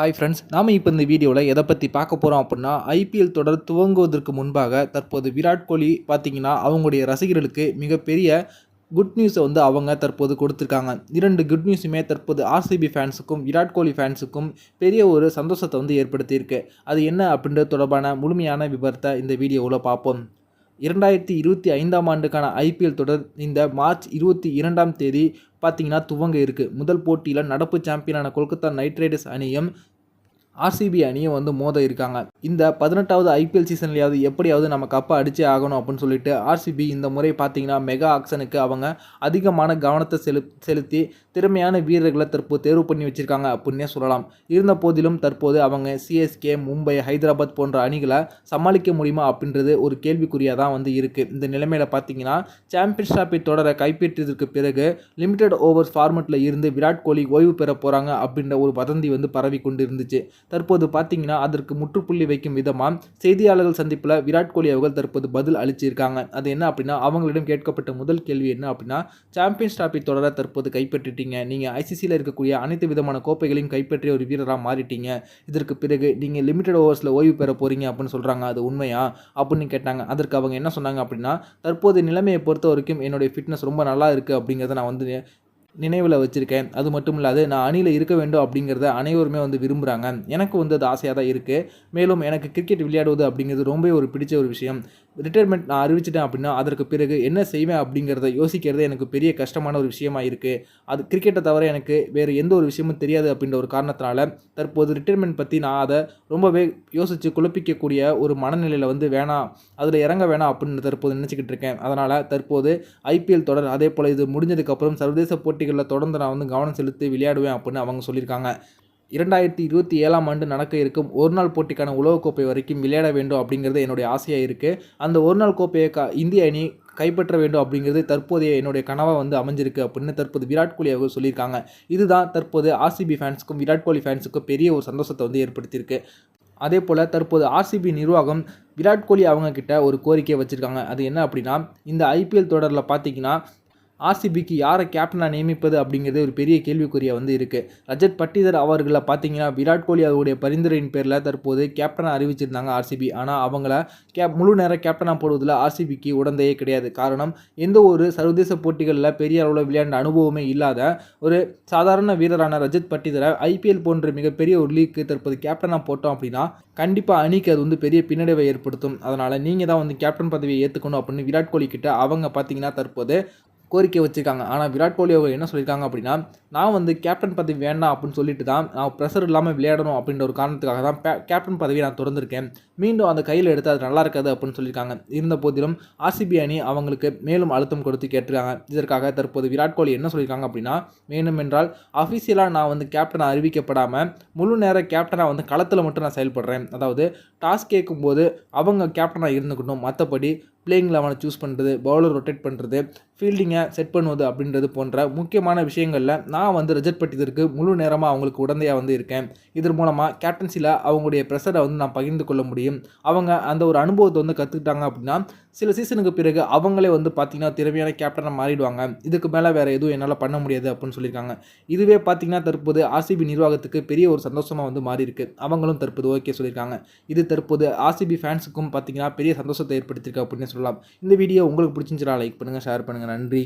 Hi friends நாம் இப்போ இந்த வீடியோவில் எதை பற்றி பார்க்க போகிறோம் அப்படின்னா ஐபிஎல் தொடர் துவங்குவதற்கு முன்பாக தற்போது விராட் கோலி பார்த்தீங்கன்னா அவங்களுடைய ரசிகர்களுக்கு மிகப்பெரிய குட் நியூஸை வந்து அவங்க தற்போது கொடுத்துருக்காங்க. இரண்டு குட் நியூஸுமே தற்போது ஆர்சிபி ஃபேன்ஸுக்கும் விராட் கோலி ஃபேன்ஸுக்கும் பெரிய ஒரு சந்தோஷத்தை வந்து ஏற்படுத்தியிருக்கு. அது என்ன அப்படின்றது தொடர்பான முழுமையான விபரத்தை இந்த வீடியோவில் பார்ப்போம். இரண்டாயிரத்தி இருபத்தி ஐந்தாம் ஆண்டுக்கான ஐபிஎல் தொடர் இந்த மார்ச் இருபத்தி இரண்டாம் தேதி பார்த்தீங்கன்னா துவங்க இருக்குது முதல் போட்டியில் நடப்பு சாம்பியனான கொல்கத்தா நைட் ரைடர்ஸ் அணியும் ஆர்சிபி அணியும் வந்து மோத இருக்காங்க. இந்த பதினெட்டாவது ஐபிஎல் சீசன்லையாவது எப்படியாவது நம்ம கப்பை அடிச்சே ஆகணும் அப்படின்னு சொல்லிட்டு ஆர்சிபி இந்த முறை பார்த்தீங்கன்னா மெகா ஆக்ஷனுக்கு அவங்க அதிகமான கவனத்தை செலு செலுத்தி திறமையான வீரர்களை தற்போது தேர்வு பண்ணி வச்சிருக்காங்க அப்படின்னே சொல்லலாம். இருந்த போதிலும் தற்போது அவங்க சிஎஸ்கே மும்பை ஹைதராபாத் போன்ற அணிகளை சமாளிக்க முடியுமா அப்படின்றது ஒரு கேள்விக்குறியாக தான் வந்து இருக்குது இந்த நிலைமையில் பார்த்தீங்கன்னா சாம்பியன்ஸ் டிராஃபி தொடரை கைப்பற்றியதற்கு பிறகு லிமிடெட் ஓவர்ஸ் ஃபார்மெட்டில் இருந்து விராட் கோலி ஓய்வு பெற போகிறாங்க அப்படின்ற ஒரு வதந்தி வந்து பரவி கொண்டு இருந்துச்சு தற்போது பார்த்தீங்கன்னா அதற்கு முற்றுப்புள்ளி வைக்கும் விதமாக செய்தியாளர்கள் சந்திப்பில் விராட் கோலி அவர்கள் தற்போது பதில் அளிச்சிருக்காங்க. அது என்ன அப்படின்னா அவங்களிடம் கேட்கப்பட்ட முதல் கேள்வி என்ன அப்படின்னா சாம்பியன்ஸ் டிராஃபி தொடரை தற்போது கைப்பற்றிட்டீங்க. நீங்கள் ஐசிசியில் இருக்கக்கூடிய அனைத்து விதமான கோப்பைகளையும் கைப்பற்றிய ஒரு வீரராக மாறிட்டீங்க. இதற்கு பிறகு நீங்கள் லிமிடெட் ஓவர்ஸில் ஓய்வு பெற போகிறீங்க அப்படின்னு சொல்கிறாங்க அது உண்மையா? அப்படின்னு கேட்டாங்க. அதற்கு அவங்க என்ன சொன்னாங்க அப்படின்னா தற்போது நிலைமையை பொறுத்த வரைக்கும் என்னுடைய ஃபிட்னஸ் ரொம்ப நல்லா இருக்குது அப்படிங்கிறத நான் வந்து நினைவில் வச்சுருக்கேன். அது மட்டும் இல்லாது நான் அணியில் இருக்க வேண்டும் அப்படிங்கிறத அனைவருமே வந்து விரும்புகிறாங்க எனக்கு வந்து அது ஆசையாக தான் இருக்குது மேலும் எனக்கு கிரிக்கெட் விளையாடுவது அப்படிங்கிறது ரொம்ப ஒரு பிடிச்ச ஒரு விஷயம். ரிட்டையர்மெண்ட் நான் அறிவிச்சிட்டேன் அப்படின்னா அதற்கு பிறகு என்ன செய்வேன் அப்படிங்கிறத யோசிக்கிறது எனக்கு பெரிய கஷ்டமான ஒரு விஷயமா இருக்குது அது கிரிக்கெட்டை தவிர எனக்கு வேறு எந்த ஒரு விஷயமும் தெரியாது அப்படின்ற ஒரு காரணத்தினால தற்போது ரிட்டையர்மெண்ட் பற்றி நான் அதை ரொம்பவே யோசித்து குழப்பிக்கக்கூடிய ஒரு மனநிலையில் வந்து வேணாம் அதில் இறங்க வேணாம் அப்படின்னு தற்போது நினச்சிக்கிட்டு இருக்கேன். அதனால் தற்போது ஐபிஎல் தொடர் அதே போல் இது முடிஞ்சதுக்கப்புறம் சர்வதேச போட்டிகளில் தொடர்ந்து நான் வந்து கவனம் செலுத்தி விளையாடுவேன் அப்படின்னு அவங்க சொல்லியிருக்காங்க. இரண்டாயிரத்தி இருபத்தி ஏழாம் ஆண்டு நடக்க இருக்கும் ஒரு நாள் போட்டிக்கான உலகக்கோப்பை வரைக்கும் விளையாட வேண்டும் அப்படிங்கிறது என்னுடைய ஆசையாக இருக்குது அந்த ஒரு நாள் கோப்பையை க இந்திய அணி கைப்பற்ற வேண்டும் அப்படிங்கிறது தற்போதைய என்னுடைய கனவாக வந்து அமைஞ்சிருக்கு அப்படின்னு தற்போது விராட் கோலி அவர்கள் சொல்லியிருக்காங்க. இதுதான் தற்போது ஆர்சிபி ஃபேன்ஸுக்கும் விராட் கோலி ஃபேன்ஸுக்கும் பெரிய ஒரு சந்தோஷத்தை வந்து ஏற்படுத்தியிருக்கு. அதே போல் தற்போது ஆர்சிபி நிர்வாகம் விராட் கோலி அவங்கக்கிட்ட ஒரு கோரிக்கை வச்சுருக்காங்க. அது என்ன அப்படின்னா இந்த ஐபிஎல் தொடரில் பார்த்தீங்கன்னா ஆர்சிபிக்கு யாரை கேப்டனாக நியமிப்பது அப்படிங்கிறது ஒரு பெரிய கேள்விக்குறியாக வந்து இருக்குது ரஜத் பட்டிதர் அவர்களை பார்த்தீங்கன்னா விராட் கோலி அவருடைய பரிந்துரையின் பேரில் தற்போது கேப்டனாக அறிவிச்சிருந்தாங்க ஆர்சிபி. ஆனால் அவங்கள கேப் முழு நேர கேப்டனாக போடுவதில் ஆர்சிபிக்கு உடந்தையே கிடையாது. காரணம் எந்த ஒரு சர்வதேச போட்டிகளில் பெரிய அளவில் விளையாண்ட அனுபவமே இல்லாத ஒரு சாதாரண வீரரான ரஜத் பட்டிதரை ஐபிஎல் போன்ற மிகப்பெரிய ஒரு லீக்கு தற்போது கேப்டனாக போட்டோம் அப்படின்னா கண்டிப்பாக அணிக்கு அது வந்து பெரிய பின்னடைவை ஏற்படுத்தும். அதனால் நீங்கள் தான் வந்து கேப்டன் பதவியை ஏற்றுக்கணும் அப்படின்னு விராட் கோலி கிட்ட அவங்க பார்த்தீங்கன்னா தற்போது கோரிக்கை வச்சுருக்காங்க. ஆனால் விராட் கோலி அவர் என்ன சொல்லியிருக்காங்க அப்படின்னா நான் வந்து கேப்டன் பதவி வேண்டாம் அப்படின்னு சொல்லிட்டு தான் நான் ப்ரெஷர் இல்லாமல் விளையாடணும் அப்படின்ற ஒரு காரணத்துக்காக தான் கேப்டன் பதவியை நான் திறந்திருக்கேன். மீண்டும் அந்த கையில் எடுத்து அது நல்லா இருக்காது அப்படின்னு சொல்லியிருக்காங்க. இருந்த போதிலும் ஆர்சிபி அணி அவங்களுக்கு மேலும் அழுத்தம் கொடுத்து கேட்டிருக்காங்க. இதற்காக தற்போது விராட் கோலி என்ன சொல்லியிருக்காங்க அப்படின்னா வேணுமென்றால் அஃபிஷியலாக நான் வந்து கேப்டன் அறிவிக்கப்படாமல் முழு நேர கேப்டனாக வந்து களத்தில் மட்டும் நான் செயல்படுறேன். அதாவது டாஸ் கேட்கும்போது அவங்க கேப்டனாக இருந்துக்கணும். மற்றபடி பிளேயிங் லெவனை சூஸ் பண்ணுறது பவுலர் ரொட்டேட் பண்ணுறது ஃபீல்டிங்கை செட் பண்ணுவது அப்படின்றது போன்ற முக்கியமான விஷயங்களில் நான் வந்து ரிஜெக்ட் பட்டியதற்கு முழு நேரமாக அவங்களுக்கு உடந்தையாக வந்து இருக்கேன். இதன் மூலமாக கேப்டன்சியில் அவங்களுடைய ப்ரெஷரை வந்து நான் பகிர்ந்து கொள்ள முடியும். அவங்க அந்த ஒரு அனுபவத்தை வந்து கற்றுக்கிட்டாங்க அப்படின்னா சில சீசனுக்கு பிறகு அவங்களே வந்து பார்த்திங்கன்னா திறமையான கேப்டனாக மாறிடுவாங்க. இதுக்கு மேலே வேறு எதுவும் என்னால் பண்ண முடியாது அப்படின்னு சொல்லியிருக்காங்க. இதுவே பார்த்திங்கன்னா தற்போது ஆர்சிபி நிர்வாகத்துக்கு பெரிய ஒரு சந்தோஷமாக வந்து மாறி இருக்கு அவங்களும் தற்போது ஓகே சொல்லியிருக்காங்க. இது தற்போது ஆர்சிபி ஃபேன்ஸுக்கும் பார்த்திங்கன்னா பெரிய சந்தோஷத்தை ஏற்படுத்தியிருக்கு அப்படின்னு சொல்லலாம். இந்த வீடியோ உங்களுக்கு பிடிச்சிருந்துச்சா லைக் பண்ணுங்கள் ஷேர் பண்ணுங்கள் நன்றி.